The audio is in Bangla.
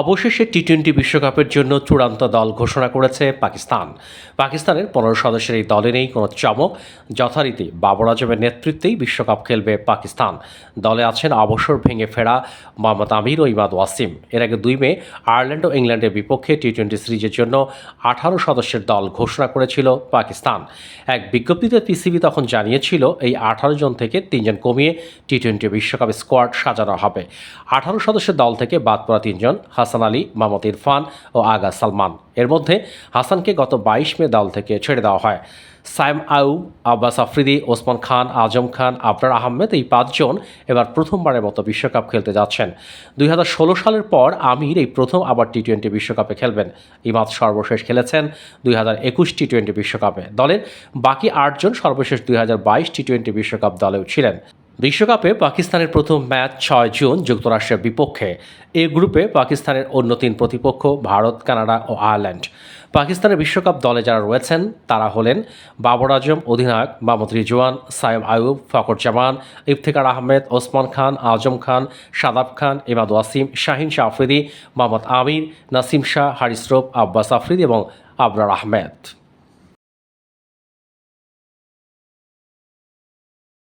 অবশেষে টি টোয়েন্টি বিশ্বকাপের জন্য চূড়ান্ত দল ঘোষণা করেছে পাকিস্তান। পাকিস্তানের পনেরো সদস্যের এই দলে নেই কোনো চমক। যথারীতি বাবর আজমের নেতৃত্বেই বিশ্বকাপ খেলবে পাকিস্তান। দলে আছেন অবসর ভেঙে ফেরা মোহাম্মদ আমির ও ইমাদ ওয়াসিম। এর আগে দুই মে আয়ারল্যান্ড ও ইংল্যান্ডের বিপক্ষে টি টোয়েন্টি সিরিজের জন্য আঠারো সদস্যের দল ঘোষণা করেছিল পাকিস্তান। এক বিজ্ঞপ্তিতে পিসিবি তখন জানিয়েছিল, এই আঠারো জন থেকে তিনজন কমিয়ে টি টোয়েন্টি বিশ্বকাপ স্কোয়াড সাজানো হবে। আঠারো সদস্যের দল থেকে বাদ পড়া তিনজন হাসান আলী মোহাম্মদ ইরফান ও আগা সালমান। এর মধ্যে হাসানকে গত বাইশ মে দল থেকে ছেড়ে দেওয়া হয়। সাইম আউ, আব্বাস আফ্রিদি, ওসমান খান, আজম খান আবরার আহমেদ এই পাঁচজন এবার প্রথমবারের মতো বিশ্বকাপ খেলতে যাচ্ছেন। দুই হাজার ষোলো সালের পর আমির এই প্রথম আবার টি টোয়েন্টি বিশ্বকাপে খেলবেন। ইমাদ সর্বশেষ খেলেছেন দুই হাজার একুশ টি টোয়েন্টি বিশ্বকাপে। দলের বাকি আটজন সর্বশেষ দুই হাজার বাইশ টি টোয়েন্টি বিশ্বকাপ দলেও ছিলেন। বিশ্বকাপে পাকিস্তানের প্রথম ম্যাচ ছয় জুন যুক্তরাষ্ট্রের বিপক্ষে। এ গ্রুপে পাকিস্তানের অন্য তিন প্রতিপক্ষ ভারত, কানাডা ও আয়ারল্যান্ড। পাকিস্তানের বিশ্বকাপ দলে যারা রয়েছেন, তারা হলেন বাবর আজম, অধিনায়ক মাহমুদ রিজওয়ান সাইম আয়ুব ফকর জামান ইফতেকার আহমেদ, ওসমান খান, আজম খান, সাদাব খান ইমাদ ওয়াসিম, শাহিন শাহ আফ্রিদি, মোহাম্মদ আমির, নাসিম শাহ হারিসরফ আব্বাস আফ্রিদি এবং আবরার আহমেদ।